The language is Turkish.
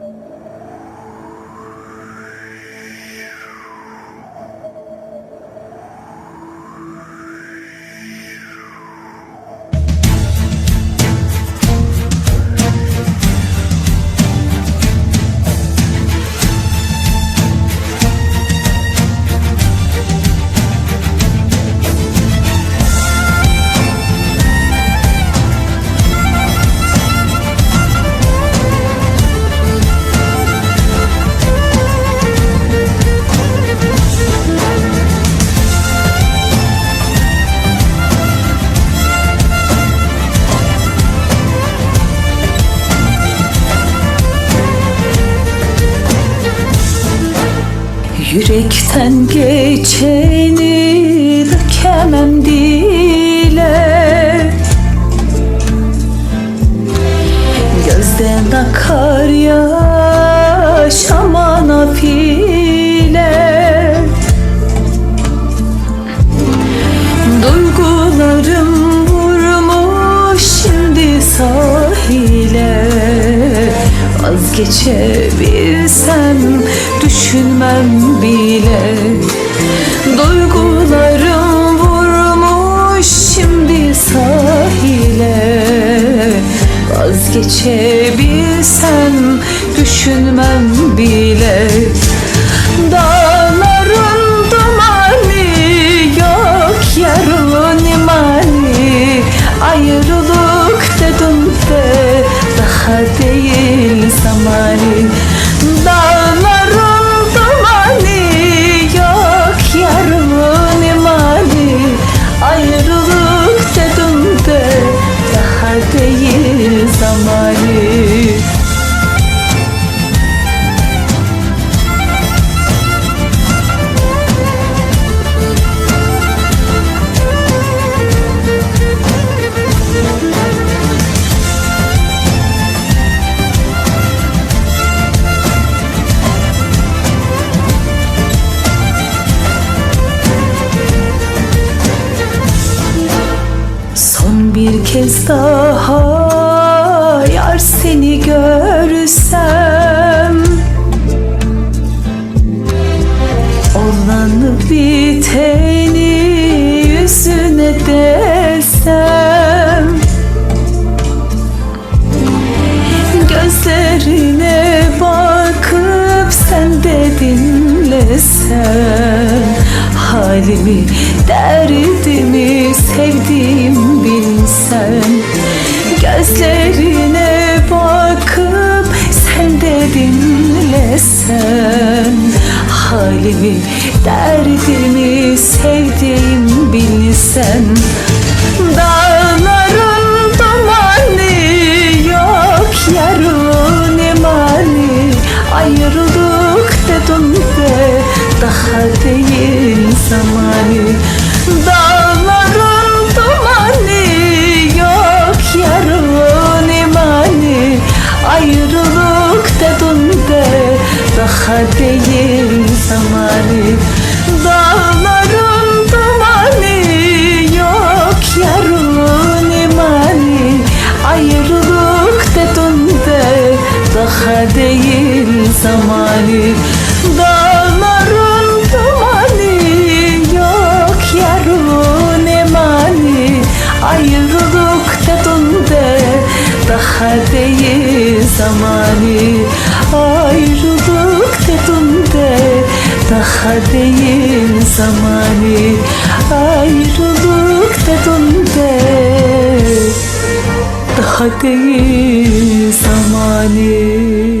you. Yürekten geçeni dökemem dile. Gözden akar yaş Vazgeçebilsem düşünmem bile. Duygularım vurmuş şimdi sahile. Vazgeçebilsem düşünmem bile. Dağların kez daha yar seni görsem. Olanı biteni yüzüne desem. Gözlerine bakıp sen de dinlesen. Halimi, derdimi, sevdiğim bilsen zamanı Dağların dumanı yok yarın imani. Ayrılık dedim de daha değil zamanı Dağların dumanı yok yarın imani. Ayrılık dedim de daha değil zamanı değil zamanı Ayrılık de daha değil zamanı